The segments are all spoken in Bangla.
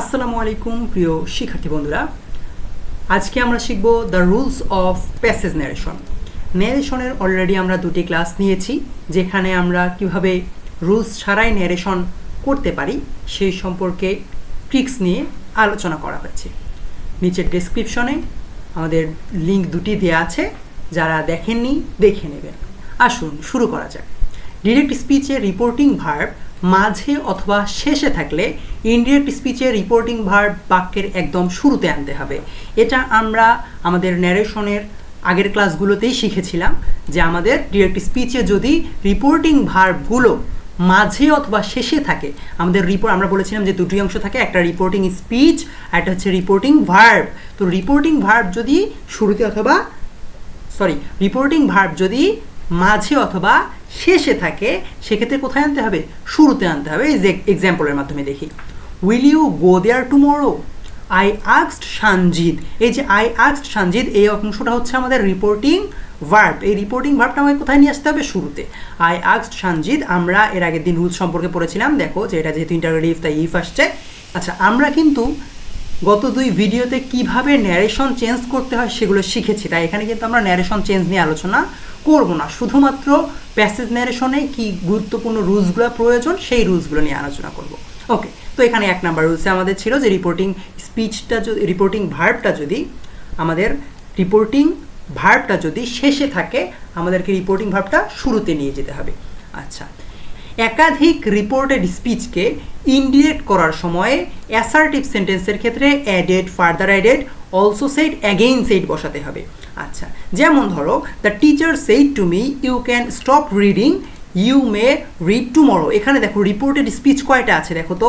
আসসালামু আলাইকুম, প্রিয় শিক্ষার্থী বন্ধুরা। আজকে আমরা শিখব the rules of passage narration ন্যারেশনের already আমরা দুটি ক্লাস নিয়েছি, যেখানে আমরা কীভাবে রুলস ছাড়াই ন্যারেশন করতে পারি, সেই সম্পর্কে ট্রিক্স নিয়ে আলোচনা করা হয়েছে। নিচের ডেসক্রিপশনে আমাদের লিঙ্ক দুটি দেওয়া আছে, যারা দেখেননি, দেখে নেবেন। আসুন, শুরু করা যাক। ডিরেক্ট স্পিচে রিপোর্টিং ভার্ব মাঝে অথবা শেষে থাকলে ইনডিরেক্ট স্পিচে রিপোর্টিং ভার্ব বাক্যের একদম শুরুতে আনতে হবে। এটা আমরা আমাদের ন্যারেশনের আগের ক্লাসগুলোতেই শিখেছিলাম যে আমাদের ডিরেক্ট স্পিচে যদি রিপোর্টিং ভার্বগুলো মাঝে অথবা শেষে থাকে, আমাদের রিপোর্ট আমরা বলেছিলাম যে দুটি অংশ থাকে, একটা রিপোর্টিং স্পিচ আর একটা হচ্ছে রিপোর্টিং ভার্ব তো রিপোর্টিং ভার্ব যদি শুরুতে অথবা সরি রিপোর্টিং ভার্ব যদি মাঝে অথবা শেষে থাকে, সেক্ষেত্রে কোথায় আনতে হবে? শুরুতে আনতে হবে। এই যে এক্সাম্পলের মাধ্যমে দেখি। Will you go there tomorrow I আক্সড Sanjid এই যে আই আক্সড সানজিদ এই অংশটা হচ্ছে আমাদের রিপোর্টিং ভার্ব এই রিপোর্টিং ভার্বটা আমাকে কোথায় নিয়ে আসতে হবে? শুরুতে। আই আক্সড সানজিদ আমরা এর আগের দিন রুলস সম্পর্কে পড়েছিলাম। দেখো যে এটা যেহেতু ইন্টারগ্রেটিভ তাই ইফ আসছে। আচ্ছা আমরা কিন্তু গত দুই ভিডিওতে কীভাবে ন্যারেশন চেঞ্জ করতে হয় সেগুলো শিখেছি। তাই এখানে কিন্তু আমরা ন্যারেশন চেঞ্জ নিয়ে আলোচনা করব না। শুধুমাত্র প্যাসেজ ন্যারেশনে কি গুরুত্বপূর্ণ রুলসগুলো প্রয়োজন, সেই রুলসগুলো নিয়ে আলোচনা করব। ওকে তো এখানে এক নাম্বার রুলসে আমাদের ছিল যে রিপোর্টিং স্পিচটা যদি রিপোর্টিং ভার্বটা যদি আমাদের রিপোর্টিং ভার্বটা যদি শেষে থাকে, আমাদেরকে রিপোর্টিং ভার্বটা শুরুতে নিয়ে যেতে হবে। আচ্ছা একাধিক রিপোর্টেড স্পিচকে ইনডিরেক্ট করার সময়ে অ্যাসার্টিভ সেন্টেন্সের ক্ষেত্রে added further added also said again said বসাতে হবে। আচ্ছা যেমন ধরো the teacher said to me you can stop reading you may read tomorrow এখানে দেখো রিপোর্টেড স্পিচ কয়টা আছে দেখো তো?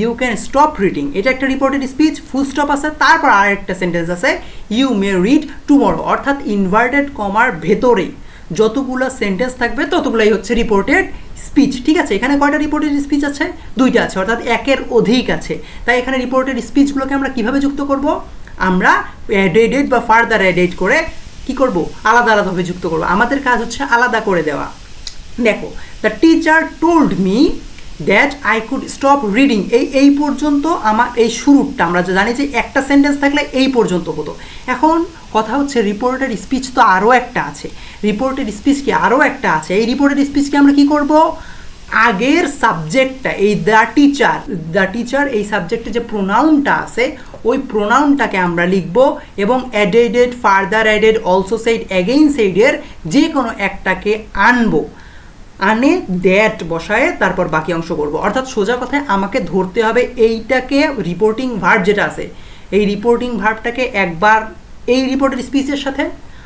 ইউ ক্যান স্টপ রিডিং এটা একটা রিপোর্টেড স্পিচ ফুল স্টপ আছে, তারপর আর একটা সেন্টেন্স আছে ইউ মে রিড টুমরো অর্থাৎ ইনভার্টেড কমার ভেতরেই। যতগুলো সেন্টেন্স থাকবে, ততগুলোই হচ্ছে রিপোর্টেড স্পিচ, ঠিক আছে? এখানে কয়টা রিপোর্টেড স্পিচ আছে? দুইটা আছে, অর্থাৎ একের অধিক আছে। তাই এখানে রিপোর্টেড স্পিচগুলোকে আমরা কীভাবে যুক্ত করব? আমরা অ্যাডেডেড বা ফার্দার অ্যাডেড করে কি করব? আলাদা আলাদাভাবে যুক্ত করব। আমাদের কাজ হচ্ছে আলাদা করে দেওয়া। দেখো the teacher told me that I could stop reading এই এই পর্যন্ত আমার, এই শুরুটা আমরা জানি যে একটা সেন্টেন্স থাকলে এই পর্যন্ত হতো। এখন কথা হচ্ছে রিপোর্টেড স্পিচ তো আরও একটা আছে। রিপোর্টেড স্পিচ কি আরও একটা আছে? এই রিপোর্টেড স্পিচকে আমরা কি করব? আগের সাবজেক্টটা এই দ্য টিচার দ্য টিচার এই সাবজেক্টে যে প্রোনাউনটা আছে, ওই প্রোনাউনটাকে আমরা লিখব এবং added further added also said again সাইডের যে কোনো একটাকে আনব। আনে দ্যাট বসায়, তারপর বাকি অংশ করব। অর্থাৎ সোজা কথায় আমাকে ধরতে হবে এইটাকে রিপোর্টিং ভার্ব যেটা আছে। এই রিপোর্টিং ভার্বটাকে একবার এই রিপোর্টের স্পিচের সাথে,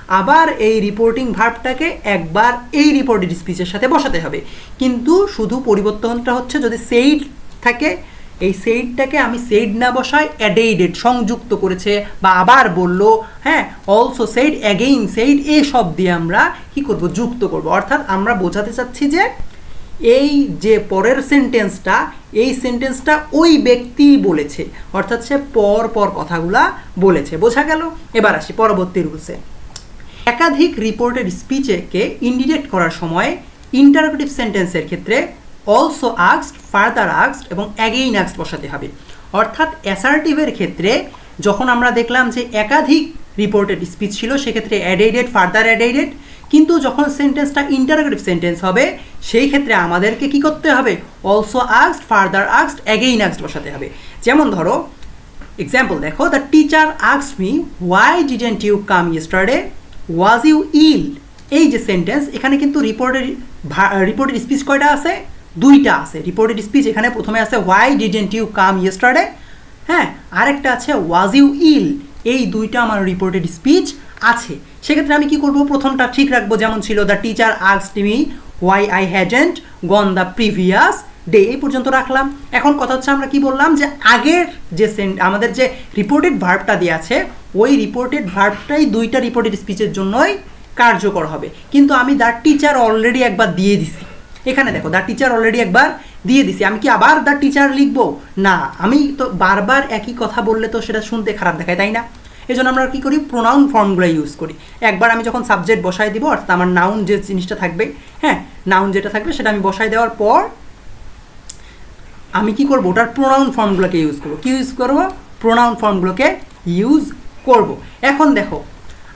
আবার এই রিপোর্টিং ভার্বটাকে একবার এই রিপোর্টের স্পিচের সাথে বসাতে হবে। কিন্তু শুধু পরিবর্তনটা হচ্ছে যদি সেই থাকে এই সেইডটাকে আমি সেইড না বসাই অ্যাডেইডেড সংযুক্ত করেছে বা আবার বলল হ্যাঁ অলসো সেইড অ্যাগেইন সেইড এই সব দিয়ে আমরা কি করব? যুক্ত করব। অর্থাৎ আমরা বোঝাতে চাচ্ছি যে এই যে পরের সেন্টেন্সটা এই সেন্টেন্সটা ওই ব্যক্তিই বলেছে। অর্থাৎ সে পর পর কথাগুলা বলেছে। বোঝা গেল? এবার আসি পরবর্তী রুলসে। একাধিক রিপোর্টেড স্পিচেকে ইন্ডিরেক্ট করার সময় ইন্টারোগেটিভ সেন্টেন্সের ক্ষেত্রে অলসো আক্সড ফার্দার আক্সড এবং অ্যাগেইন আক্সড বসাতে হবে। অর্থাৎ অ্যাসার্টিভের ক্ষেত্রে যখন আমরা দেখলাম যে একাধিক রিপোর্টেড স্পিচ ছিল, সেক্ষেত্রে অ্যাডেডেড ফার্দার অ্যাডেডেড কিন্তু যখন সেন্টেন্সটা ইন্টারোগেটিভ সেন্টেন্স হবে, সেই ক্ষেত্রে আমাদেরকে কি করতে হবে? অলসো আক্সড ফার্দার আক্সড অ্যাগেইন আক্সড বসাতে হবে। যেমন ধরো এক্সাম্পল দেখো দ্য টিচার আক্সড me why didn't you come yesterday was you ইল এই যে সেন্টেন্স এখানে কিন্তু রিপোর্টেড রিপোর্টের স্পিচ কয়টা আছে? দুইটা আছে। রিপোর্টেড স্পিচ এখানে প্রথমে আছে why didn't you come yesterday হ্যাঁ আরেকটা আছে ওয়াজ ইউ ইল এই দুইটা আমার রিপোর্টেড স্পিচ আছে। সেক্ষেত্রে আমি কি করব? প্রথমটা ঠিক রাখব, যেমন ছিল the teacher আক্সড me why I hadn't gone the previous day এই পর্যন্ত রাখলাম। এখন কথা হচ্ছে, আমরা কি বললাম যে আগের যে সেন্ট আমাদের যে রিপোর্টেড ভার্বটা দেওয়া আছে, ওই রিপোর্টেড ভার্বটাই দুইটা রিপোর্টেড স্পিচের জন্যই কার্যকর হবে। কিন্তু আমি দ্য টিচার অলরেডি একবার দিয়ে দিছি। এখানে দেখো দ্য টিচার অলরেডি একবার দিয়ে দিছি। আমি কি আবার দ্য টিচার লিখব? না, আমি তো বারবার একই কথা বললে তো সেটা শুনতে খারাপ দেখায়, তাই না? এই জন্য আমরা কী করি? প্রোনাউন ফর্মগুলো ইউজ করি। একবার আমি যখন সাবজেক্ট বসাই দিব, অর্থাৎ আমার নাউন যে জিনিসটা থাকবে হ্যাঁ নাউন যেটা থাকবে সেটা আমি বসাই দেওয়ার পর আমি কি করব? ওটার প্রোনাউন ফর্মগুলোকে ইউজ করব। কি ইউজ করব? প্রোনাউন ফর্মগুলোকে ইউজ করব। এখন দেখো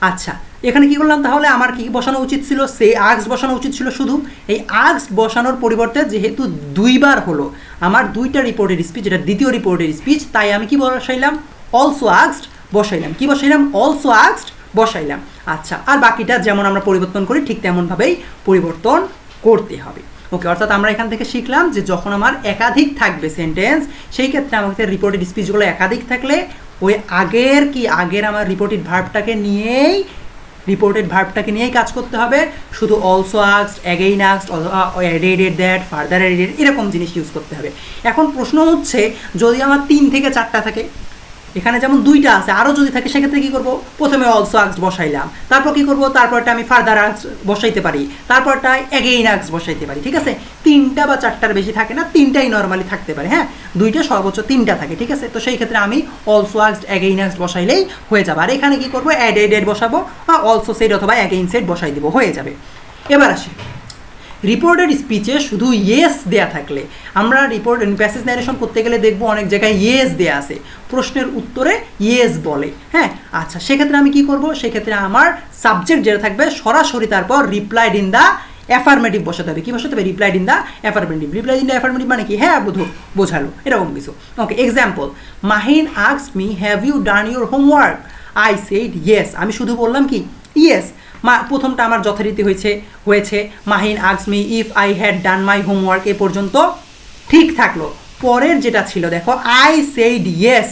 আচ্ছা এখানে কি করলাম তাহলে? আমার কি বসানো উচিত ছিল? সে আক্স বসানো উচিত ছিল শুধু। এই আক্স বসানোর পরিবর্তে যেহেতু দুইবার হলো, আমার দুইটা রিপোর্টের স্পিচ যেটা দ্বিতীয় রিপোর্টের স্পিচ তাই আমি কি বসাইলাম? অলসো আক্সড বসাইলাম। কি বসাইলাম? অলসো আক্সড বসাইলাম। আচ্ছা আর বাকিটা যেমন আমরা পরিবর্তন করি, ঠিক তেমনভাবেই পরিবর্তন করতে হবে। ওকে অর্থাৎ আমরা এখান থেকে শিখলাম যে যখন আমার একাধিক থাকবে সেন্টেন্স সেই ক্ষেত্রে আমাদের রিপোর্টেড স্পিচগুলো একাধিক থাকলে ওই আগের কি, আগের আমার রিপোর্টেড ভার্বটাকে নিয়েই রিপোর্টেড ভার্বটাকে নিয়েই কাজ করতে হবে। শুধু also আক্সড again আক্সড aided that further aided এরকম জিনিস ইউজ করতে হবে। এখন প্রশ্ন হচ্ছে, যদি আমার তিন থেকে চারটা থাকে এখানে যেমন দুইটা আছে আরও যদি থাকে, সেক্ষেত্রে কী করব? প্রথমে অলসো আক্স বসাইলাম। তারপর কী করব? তারপরটা আমি ফার্দার আক্স বসাইতে পারি। তারপরটা এগেইন আক্স বসাইতে পারি, ঠিক আছে? তিনটা বা চারটার বেশি থাকে না, তিনটাই নর্মালি থাকতে পারে হ্যাঁ? দুইটা সর্বোচ্চ তিনটা থাকে, ঠিক আছে? তো সেই ক্ষেত্রে আমি অলসো আক্স এগেইন আক্স বসাইলেই হয়ে যাবে। আর এখানে কী করব? অ্যাড এড বসাবো বা অলসো সেট অথবা এগেইন সেট বসাই দেবো, হয়ে যাবে। এবার আসি। রিপোর্টেড স্পিচে শুধু ইয়েস দেয়া থাকলে। আমরা রিপোর্ট প্যাসেজ ন্যারেশন করতে গেলে দেখব অনেক জায়গায় ইয়েস দেয়া আছে। প্রশ্নের উত্তরে ইয়েস বলে হ্যাঁ? আচ্ছা সেক্ষেত্রে আমি কি করব? সেক্ষেত্রে আমার সাবজেক্ট যেটা থাকবে, সরাসরি তারপর রিপ্লাইড ইন দ্য অ্যাফার্মেটিভ বসাতে হবে। কি বসাতে হবে? Replied in the affirmative replied in the affirmative মানে কি? হ্যাঁ বুধু বোঝালো, এরকম কিছু। Okay example Mahin আক্স me have you done your homework I said yes আমি শুধু বললাম কি? ইয়েস মা, প্রথমটা আমার যথারীতি হয়েছে হয়েছে, Mahin আক্স me, if I had done my homework এ পর্যন্ত ঠিক থাকল। পরের যেটা ছিল, দেখো, আই সেইড ইয়েস,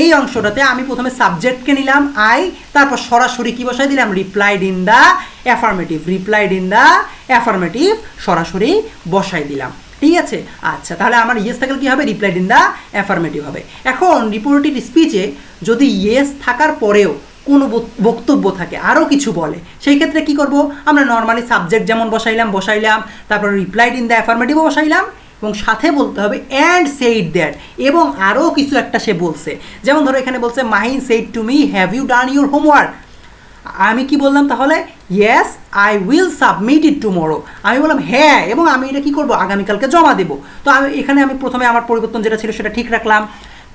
এই অংশটাতে আমি প্রথমে সাবজেক্টকে নিলাম, আই, তারপর সরাসরি কি বসাই দিলাম? Replied in the affirmative, replied in the affirmative সরাসরি বসাই দিলাম। ঠিক আছে? আচ্ছা তাহলে আমার ইয়েস থাকলে কী হবে? রিপ্লাইড ইন দ্য অ্যাফার্মেটিভ হবে। এখন রিপোর্টেড স্পিচে যদি ইয়েস থাকার পরেও কোনো বক্তব্য থাকে আরও কিছু বলে। সেই ক্ষেত্রে কি করব? আমরা নর্মালি সাবজেক্ট যেমন বসাইলাম বসাইলাম, তারপর রিপ্লাইড ইন দ্য অ্যাফার্মেটিভও বসাইলাম, এবং সাথে বলতে হবে অ্যান্ড সেইড দ্যাট এবং আরও কিছু একটা সে বলছে। যেমন ধরো এখানে বলছে Mahin said to me have you done your homework আমি কি বললাম তাহলে? Yes I will submit it tomorrow আমি বললাম হ্যাঁ। এবং আমি এটা কী করব? আগামীকালকে জমা দেবো। তো আমি এখানে আমি প্রথমে আমার পরিবর্তন যেটা ছিল সেটা ঠিক রাখলাম।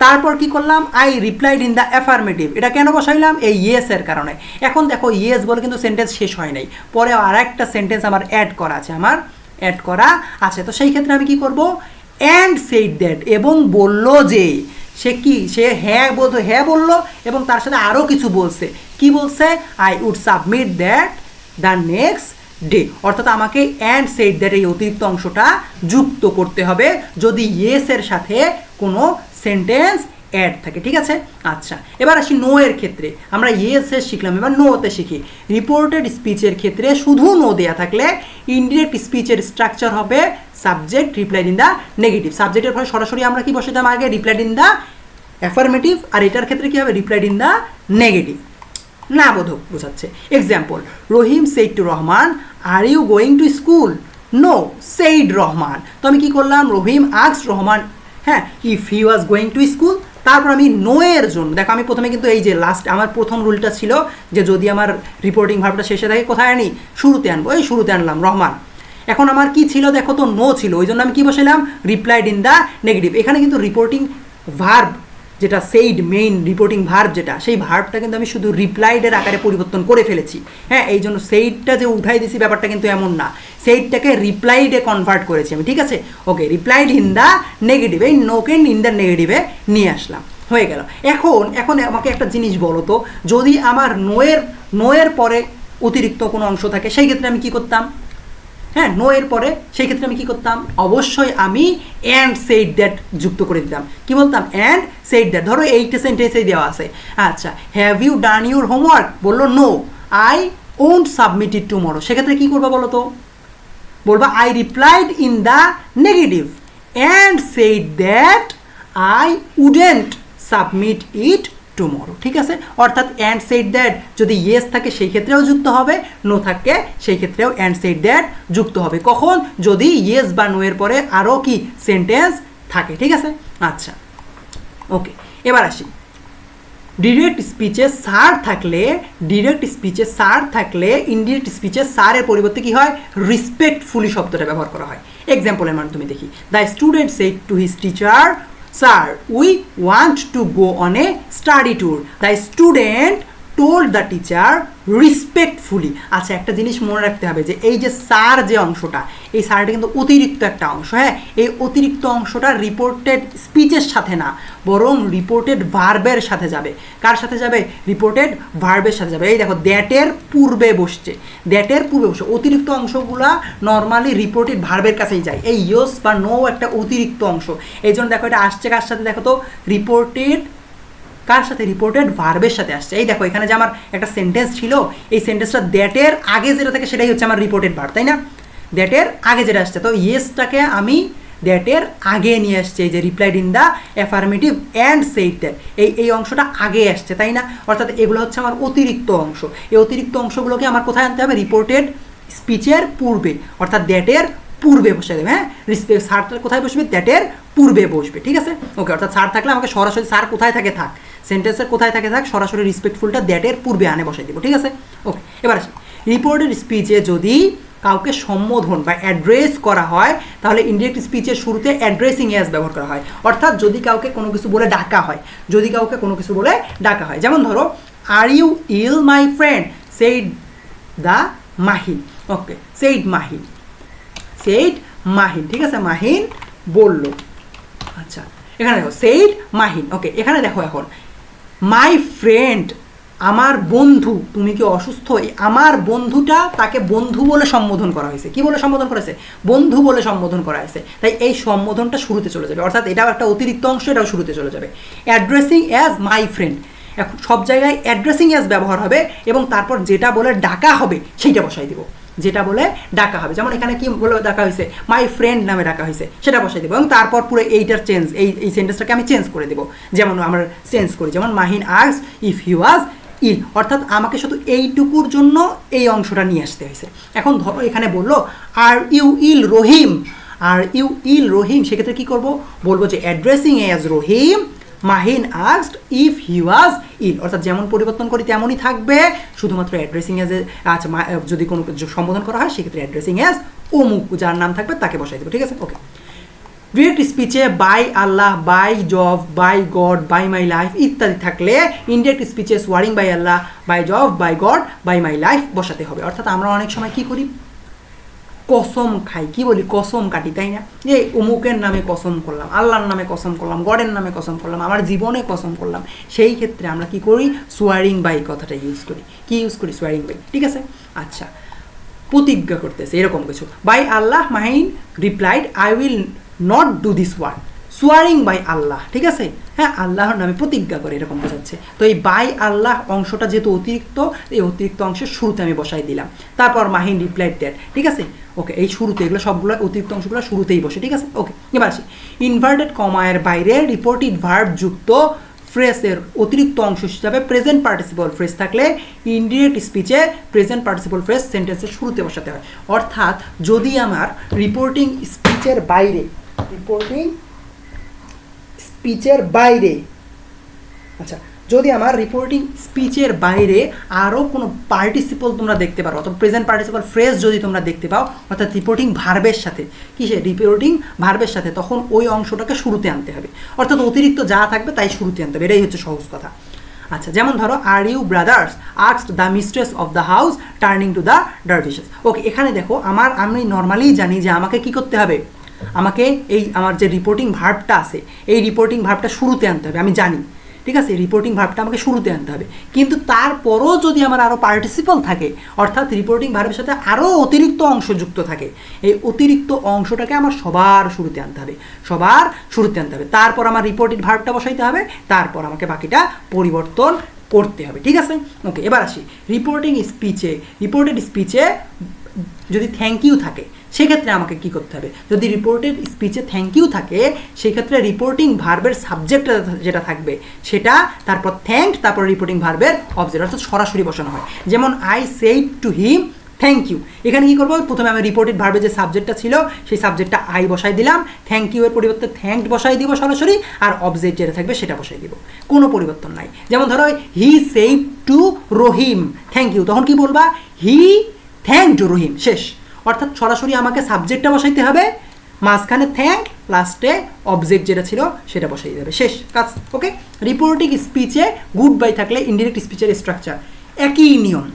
তারপর কি করলাম? I replied in the affirmative এটা কেন বসাইলাম? এই ইয়েসের কারণে। এখন দেখো ইয়েস বলে কিন্তু সেন্টেন্স শেষ হয় নাই। পরে আর একটা সেন্টেন্স আমার অ্যাড করা আছে, আমার অ্যাড করা আছে। তো সেই ক্ষেত্রে আমি কি করব? অ্যান্ড সেইড দ্যাট এবং বলল যে, সে কি, সে হ্যাঁ বলতো হ্যাঁ বলল এবং তার সাথে আরও কিছু বলছে। কি বলছে? I would submit that the next day অর্থাৎ আমাকে অ্যান্ড সেট দ্যাট এই অতিরিক্ত অংশটা যুক্ত করতে হবে যদি ইয়েসের সাথে কোনো সেন্টেন্স অ্যাড থাকে, ঠিক আছে? আচ্ছা এবার আসি নো এর ক্ষেত্রে। আমরা ইয়েসে শিখলাম, এবার নোতে শিখি। রিপোর্টেড স্পিচের ক্ষেত্রে শুধু নো দেয়া থাকলে ইনডিরেক্ট স্পিচের স্ট্রাকচার হবে subject replied in the negative সাবজেক্টের ফলে সরাসরি আমরা কি বসে আগে? রিপ্লাই ইন দ্য অ্যাফার্মেটিভ আর এটার ক্ষেত্রে কী হবে? রিপ্লাইড ইন দ্য নেগেটিভ না বোধক বোঝাচ্ছে। Example Rahim said to Rahman are you going to school no said Rahman তো আমি কী করলাম? রহিম আক্স রহমান হ্যাঁ if he was going to school তারপর আমি নো এর জন্য দেখো, আমি প্রথমে কিন্তু এই যে লাস্ট আমার প্রথম রুলটা ছিল যে যদি আমার রিপোর্টিং ভাবটা শেষে থাকে, কোথায় আনি? শুরুতে আনব। এই শুরুতে আনলাম রহমান এখন আমার কি ছিল? দেখো তো নো ছিল। ওই জন্য আমি কি বসাইলাম? রিপ্লাইড ইন দ্য নেগেটিভ এখানে কিন্তু রিপোর্টিং ভার্ব যেটা সেইড মেইন রিপোর্টিং ভার্ব যেটা, সেই ভার্বটা কিন্তু আমি শুধু রিপ্লাইডের আকারে পরিবর্তন করে ফেলেছি। হ্যাঁ এই জন্য সেইডটা যে উঠাই দিছি ব্যাপারটা কিন্তু এমন না। সেইডটাকে রিপ্লাইডে কনভার্ট করেছি আমি, ঠিক আছে? Okay replied in the negative এই নোকে ইন দ্য নেগেটিভে নিয়ে আসলাম, হয়ে গেল। এখন এখন আমাকে একটা জিনিস বলো তো, যদি আমার নোয়ের নোয়ের পরে অতিরিক্ত কোনো অংশ থাকে, সেই ক্ষেত্রে আমি কি করতাম? হ্যাঁ নো এর পরে সেই ক্ষেত্রে আমি কী করতাম? অবশ্যই আমি অ্যান্ড সেইড দ্যাট যুক্ত করে দিতাম। কি বলতাম? অ্যান্ড সেইড দ্যাট ধরো এইটা সেন্টেন্সেই দেওয়া আছে। আচ্ছা have you done your homework বলল no I won't submit it tomorrow সেক্ষেত্রে কী করব বলো তো? বলবা I replied in the negative and said that I wouldn't submit it tomorrow ঠিক আছে? অর্থাৎ অ্যান্ড সেইড দ্যাট যদি ইয়েস থাকে, সেই ক্ষেত্রেও যুক্ত হবে নো থাকে, সেই ক্ষেত্রেও অ্যান্ড সেইড দ্যাট যুক্ত হবে। কখন? যদি ইয়েস বা নো এর পরে আরও কি সেন্টেন্স থাকে, ঠিক আছে? আচ্ছা ওকে এবার আসি। ডিরেক্ট স্পিচে সার থাকলে ডিরেক্ট স্পিচে সার থাকলে ইনডিরেক্ট স্পিচে সারের পরিবর্তে কি হয়? রেসপেক্টফুলি শব্দটা ব্যবহার করা হয়। এক্সাম্পলের মাধ্যমে দেখি। The student said to his teacher Sir, we want to go on a study tour. The student told the teacher respectfully আচ্ছা একটা জিনিস মনে রাখতে হবে যে, এই যে স্যার যে অংশটা, এই স্যারটা কিন্তু অতিরিক্ত একটা অংশ হ্যাঁ? এই অতিরিক্ত অংশটা রিপোর্টেড স্পিচের সাথে না, বরং রিপোর্টেড ভার্বের সাথে যাবে। কার সাথে যাবে? রিপোর্টেড ভার্বের সাথে যাবে। এই দেখো দ্যাটের পূর্বে বসছে। দ্যাটের পূর্বে বসছে। অতিরিক্ত অংশগুলা নর্মালি রিপোর্টেড ভার্বের কাছেই যায়। এই ইয়স বা নো একটা অতিরিক্ত অংশ। এই জন্য দেখো এটা আসছে কার সাথে দেখো তো? রিপোর্টেড কার সাথে রিপোর্টেড ভার্বের সাথে আসছে। এই দেখো, এখানে যে আমার একটা সেন্টেন্স ছিল, এই সেন্টেন্সটা দ্যাটের আগে যেটা থাকে সেটাই হচ্ছে আমার রিপোর্টেড ভার্ব তাই না? দ্যাটের আগে যেটা আসছে, তো ইয়েসটাকে আমি দ্যাটের আগে নিয়ে আসছে, এই যে replied in the affirmative and said that এই এই অংশটা আগে আসছে, তাই না? অর্থাৎ এগুলো হচ্ছে আমার অতিরিক্ত অংশ। এই অতিরিক্ত অংশগুলোকে আমার কোথায় আনতে হবে? রিপোর্টেড স্পিচের পূর্বে, অর্থাৎ দ্যাটের পূর্বে বসে দেবে হ্যাঁ? সারটা কোথায় বসবে? দ্যাটের পূর্বে বসবে, ঠিক আছে? ওকে অর্থাৎ সার থাকলে আমাকে সরাসরি সার কোথায় থাকে? থাক। সেন্টেন্সের কোথায় থাকে থাক, সরাসরি রেসপেক্টফুলটা দ্যাটের পূর্বে আনে বসাই দেবো, ঠিক আছে? ওকে এবার আসি। রিপোর্টেড স্পিচে যদি কাউকে সম্বোধন বা অ্যাড্রেস করা হয়, তাহলে ইনডিরেক্ট স্পিচের শুরুতে অ্যাড্রেসিং অ্যাজ ব্যবহার করা হয়। অর্থাৎ যদি কাউকে কোনো কিছু বলে ডাকা হয়, যদি কাউকে কোনো কিছু বলে ডাকা হয়। যেমন ধরো are you ill my friend said the Mahin okay said Mahin said Mahin ঠিক আছে? মাহিন বলল। আচ্ছা এখানে দেখো সেইড মাহিন ওকে এখানে দেখো এখন মাই ফ্রেন্ড আমার বন্ধু, তুমি কি অসুস্থ? আমার বন্ধুটা তাকে বন্ধু বলে সম্বোধন করা হয়েছে। কি বলে সম্বোধন করা হয়েছে? বন্ধু বলে সম্বোধন করা হয়েছে। তাই এই সম্বোধনটা শুরুতে চলে যাবে। অর্থাৎ এটাও একটা অতিরিক্ত অংশ, এটাও শুরুতে চলে যাবে। অ্যাড্রেসিং অ্যাজ মাই ফ্রেন্ড এখন সব জায়গায় অ্যাড্রেসিং অ্যাজ ব্যবহার হবে এবং তারপর যেটা বলে ডাকা হবে, সেইটা বসাই দিব। যেটা বলে ডাকা হবে। যেমন এখানে কি বলে ডাকা হয়েছে? মাই ফ্রেন্ড নামে ডাকা হয়েছে। সেটা বসাই দেবো। এবং তারপর পুরো এইটার চেঞ্জ এই এই সেন্টেন্সটাকে আমি চেঞ্জ করে দেবো। যেমন আমরা চেঞ্জ করি। যেমন Mahin আর্স if he was ill অর্থাৎ আমাকে শুধু এইটুকুর জন্য এই অংশটা নিয়ে আসতে হয়েছে। এখন ধরো এখানে বলল আর you ill Rahim R you ইল রহিম সেক্ষেত্রে কী করব? বলব যে addressing as Rahim Mahin asked if he was ill অর্থাৎ যেমন পরিবর্তন করি, তেমনই থাকবে। শুধুমাত্র অ্যাড্রেসিং অ্যাজ আচ্ছা যদি কোনো সম্বোধন করা হয়, সেক্ষেত্রে অ্যাড্রেসিং অ্যাজ অমুক যার নাম থাকবে, তাকে বসাই দেবো। ঠিক আছে? Okay direct স্পিচে by Allah by Jove by God by my life ইত্যাদি থাকলে indirect স্পিচে swearing by Allah by Jove by God by my life বসাতে হবে। অর্থাৎ আমরা অনেক সময় কি করি? কসম খাই। কি বলি? কসম কাটি, তাই না? যে অমুকের নামে কসম করলাম, আল্লাহর নামে কসম করলাম, গডের নামে কসম করলাম, আমার জীবনে কসম করলাম, সেই ক্ষেত্রে আমরা কি করি? সোয়ারিং বাই কথাটা ইউজ করি। কি ইউজ করি? সোয়ারিং বাই, ঠিক আছে? আচ্ছা প্রতিজ্ঞা করতেছে, এরকম কিছু। By Allah, Mahin replied I will not do this word swearing by Allah ঠিক আছে? হ্যাঁ আল্লাহর নামে প্রতিজ্ঞা করে, এরকম বোঝাচ্ছে। তো এই বাই আল্লাহ অংশটা যেহেতু অতিরিক্ত, এই অতিরিক্ত অংশের শুরুতে আমি বসাই দিলাম। তারপর মাহিন রিপ্লাইড দ্যাট ঠিক আছে? ওকে এই শুরুতে এগুলো সবগুলো, অতিরিক্ত অংশগুলো শুরুতেই বসে, ঠিক আছে? ওকে এবার আসি। ইনভার্টেড কমায়ের বাইরে রিপোর্টিভ ভার্ব যুক্ত ফ্রেসের অতিরিক্ত অংশ হিসাবে প্রেজেন্ট পার্টিসিপল ফ্রেস থাকলে ইনডিরেক্ট স্পিচে প্রেজেন্ট পার্টিসিপল ফ্রেস সেন্টেন্সের শুরুতে বসাতে হয়। অর্থাৎ যদি আমার রিপোর্টিং স্পিচের বাইরে রিপোর্টিং স্পিচের বাইরে। আচ্ছা যদি আমার রিপোর্টিং স্পিচের বাইরে আরও কোনো পার্টিসিপল তোমরা দেখতে পারো, অথবা প্রেজেন্ট পার্টিসিপল ফ্রেজ যদি তোমরা দেখতে পাও, অর্থাৎ রিপোর্টিং ভার্বের সাথে, কিসে? রিপোর্টিং ভার্বের সাথে, তখন ওই অংশটাকে শুরুতে আনতে হবে। অর্থাৎ অতিরিক্ত যা থাকবে তাই শুরুতে আনতে হবে, এটাই হচ্ছে সহজ কথা। আচ্ছা যেমন ধরো are you brothers আক্সড the mistress of the house turning to the dervishes okay এখানে দেখো, আমার, আমি নর্মালি জানি যে আমাকে কি করতে হবে? আমাকে এই আমার যে রিপোর্টিং ভার্বটা আছে, এই রিপোর্টিং ভার্বটা শুরুতে আনতে হবে, আমি জানি, ঠিক আছে? রিপোর্টিং ভার্বটা আমাকে শুরুতে আনতে হবে। কিন্তু তারপরও যদি আমার আরও পার্টিসিপল থাকে, অর্থাৎ রিপোর্টিং ভার্বের সাথে আরও অতিরিক্ত অংশ যুক্ত থাকে, এই অতিরিক্ত অংশটাকে আমার সবার শুরুতে আনতে হবে, সবার শুরুতে আনতে হবে। তারপর আমার রিপোর্টিং ভার্বটা বসাইতে হবে, তারপর আমাকে বাকিটা পরিবর্তন করতে হবে, ঠিক আছে? ওকে এবার আসি। রিপোর্টিং স্পিচে রিপোর্টেড স্পিচে যদি থ্যাংক ইউ থাকে, সেক্ষেত্রে আমাকে কি করতে হবে? যদি রিপোর্টেড স্পিচে থ্যাংক ইউ থাকে, সেক্ষেত্রে রিপোর্টিং ভার্বের সাবজেক্ট যেটা থাকবে, সেটা তারপর থ্যাংক তারপর রিপোর্টিং ভার্বের অবজেক্ট অর্থাৎ সরাসরি বসানো হয়। যেমন I said to him thank you এখানে কি করব? প্রথমে আমি রিপোর্টেড ভার্বে যে সাবজেক্টটা ছিল, সেই সাবজেক্টটা আই বসাই দিলাম। থ্যাংক ইউ এর পরিবর্তে থ্যাংক বসাই দিব সরাসরি, আর অবজেক্ট যেটা থাকবে সেটা বসাই দিব। কোনো পরিবর্তন নাই। যেমন ধরো he said to Rahim thank you তখন কি বলবা? হি থ্যাংক টু রহিম, শেষ। অর্থাৎ সরাসরি আমাকে সাবজেক্টটা বসাইতে হবে, মাঝখানে থ্যাংক লাস্টে অবজেক্ট যেটা ছিল সেটা বসাই দেবে শেষ, কাজ ওকে রিপোর্টিং স্পিচে গুড বাই থাকলে ইনডিরেক্ট স্পিচের স্ট্রাকচার একই নিয়ম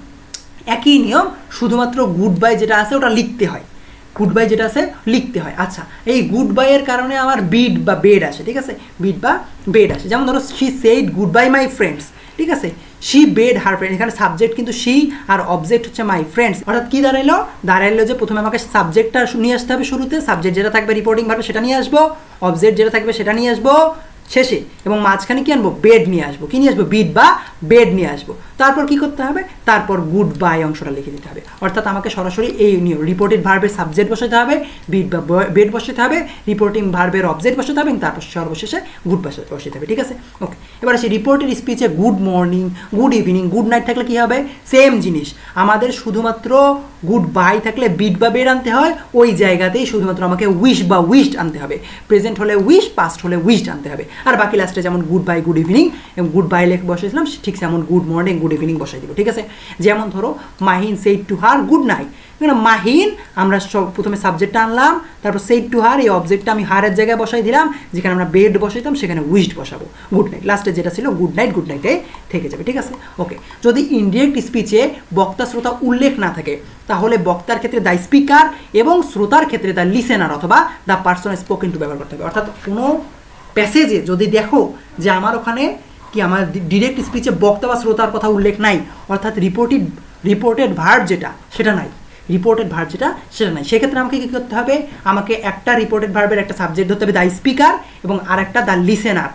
একই নিয়ম, শুধুমাত্র গুড বাই যেটা আছে ওটা লিখতে হয়। গুড বাই যেটা আছে লিখতে হয়। আচ্ছা এই গুড বাইয়ের কারণে আমার বিড বা বেড আসে, ঠিক আছে? বিড বা বেড আসে। যেমন ধরো she said goodbye my friends ঠিক আছে? শি বেড হার ফ্রেন্ড এখানে সাবজেক্ট কিন্তু শি আর অবজেক্ট হচ্ছে মাই ফ্রেন্ডস অর্থাৎ কি দাঁড়াইলো? দাঁড়াইলো যে প্রথমে আমাকে সাবজেক্টটা নিয়ে আসতে হবে শুরুতে সাবজেক্ট যেটা থাকবে রিপোর্টিং ভাবে সেটা নিয়ে আসব অবজেক্ট যেটা থাকবে সেটা নিয়ে আসব, শেষে। এবং মাঝখানে কি আনব? বেড নিয়ে আসব। কি নিয়ে আসব? বিড বা বেড নিয়ে আসব। তারপর কি করতে হবে? তারপর গুড বাই অংশটা লিখে দিতে হবে। অর্থাৎ আমাকে সরাসরি এই রিপোর্টেড ভার্বের সাবজেক্ট বসাতে হবে বিড বা বেড বসাতে হবে রিপোর্টিং ভার্বের অবজেক্ট বসাতে হবে তারপর সর্বশেষে গুড বসাতে হবে, ঠিক আছে? ওকে এবার আসি reported স্পিচে good morning good evening good night থাকলে কি হবে? সেম জিনিস। আমাদের শুধুমাত্র গুড বাই থাকলে বিড বা বেড আনতে হয়, ওই জায়গাতেই শুধুমাত্র আমাকে উইশ বা উইশড আনতে হবে। প্রেজেন্ট হলে উইশ পাস্ট হলে উইশড আনতে হবে। আর বাকি লাস্টে যেমন গুড বাই গুড ইভিনিং এবং গুড বাই লেখ বসেছিলাম, ঠিক যেমন গুড মর্নিং গুড ইভিনিং বসাই দিব, ঠিক আছে? যেমন ধরো, Mahin said to her good night Mahin, আমরা সব প্রথমে সাবজেক্টটা আনলাম, তারপর সেইড টু হার এই অবজেক্টটা আমি হারের জায়গায় বসাই দিলাম, যেখানে আমরা বেড বসাইতাম, সেখানে উইশড বসাবো। গুড নাইট লাস্টে যেটা ছিল গুড নাইট গুড নাইটে থেকে যাবে, ঠিক আছে? ওকে যদি ইনডিরেক্ট স্পিচে বক্তা, শ্রোতা উল্লেখ না থাকে, তাহলে বক্তার ক্ষেত্রে দ্য স্পিকার এবং শ্রোতার ক্ষেত্রে দ্য লিসেনার অথবা দ্য পার্সন স্পোকেন টু ব্যবহার করতে হবে। অর্থাৎ কোনো প্যাসেজে যদি দেখো যে আমার ওখানে কি আমার ডিরেক্ট স্পিচে বক্তা বা শ্রোতার কথা উল্লেখ নাই? অর্থাৎ রিপোর্টেড রিপোর্টেড ভার্ব যেটা, সেটা নাই। রিপোর্টেড ভার্ব যেটা, সেটা নাই। সেক্ষেত্রে আমাকে কী করতে হবে? আমাকে একটা রিপোর্টেড ভার্বের একটা সাবজেক্ট ধরতে হবে দ্য স্পিকার এবং আর একটা দ্য লিসেনার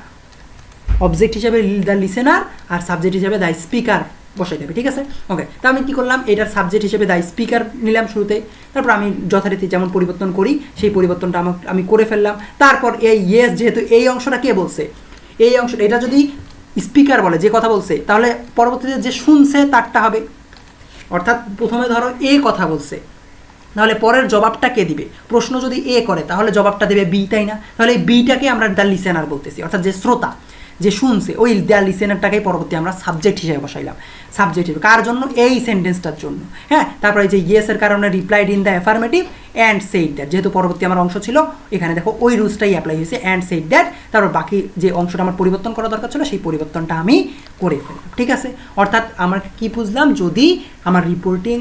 অবজেক্ট হিসাবে দ্য লিসেনার আর সাবজেক্ট হিসাবে দ্য স্পিকার বসাই দেবে, ঠিক আছে? ওকে তা আমি কী করলাম? এটার সাবজেক্ট হিসেবে দ্য স্পিকার নিলাম শুরুতে। তারপর আমি যথারীতি যেমন পরিবর্তন করি, সেই পরিবর্তনটা আমি করে ফেললাম। তারপর এই ইয়েস যেহেতু এই অংশটা কে বলছে? এই অংশ, এটা যদি স্পিকার বলে, যে কথা বলছে, তাহলে পরবর্তীতে যে শুনছে তারটা হবে। অর্থাৎ প্রথমে ধরো এ কথা বলছে তাহলে পরের জবাবটা কে দিবে? প্রশ্ন যদি এ করে, তাহলে জবাবটা দেবে বি, তাই না? তাহলে এই বিটাকে আমরা দ্য লিসেনার বলতেছি, অর্থাৎ যে শ্রোতা। যে শুনছে, ওই দ্য লিসেনারটাকেই পরবর্তী আমরা সাবজেক্ট হিসেবে বসাইলাম। সাবজেক্ট হিসেবে। কার জন্য? এই সেন্টেন্সটার জন্য। হ্যাঁ? তারপরে যে ইয়েসের কারণে replied in the affirmative and said that যেহেতু পরবর্তী আমার অংশ ছিল, এখানে দেখো ওই রুলসটাই অ্যাপ্লাই হয়েছে অ্যান্ড সেইড দ্যাট তারপর বাকি যে অংশটা আমার পরিবর্তন করা দরকার ছিল, সেই পরিবর্তনটা আমি করে ফেললাম। ঠিক আছে? অর্থাৎ আমার কি বুঝলাম? যদি আমার রিপোর্টিং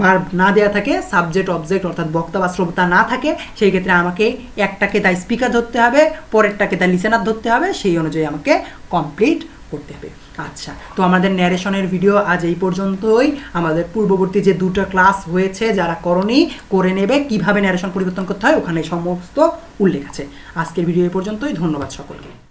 ভার্ব না দেওয়া থাকে সাবজেক্ট অবজেক্ট অর্থাৎ বক্তা বা শ্রোতা না থাকে, সেই ক্ষেত্রে আমাকে একটাকে দা স্পিকার ধরতে হবে, পরেরটাকে দা লিসেনার ধরতে হবে, সেই অনুযায়ী আমাকে কমপ্লিট করতে হবে। আচ্ছা তো আমাদের ন্যারেশনের ভিডিও আজ এই পর্যন্তই। আমাদের পূর্ববর্তী যে দুটো ক্লাস হয়েছে, যারা করনি, করে নেবে, কীভাবে ন্যারেশন পরিবর্তন করতে হয়, ওখানে সমস্ত উল্লেখ আছে। আজকের ভিডিও এই পর্যন্তই, ধন্যবাদ সকলকে।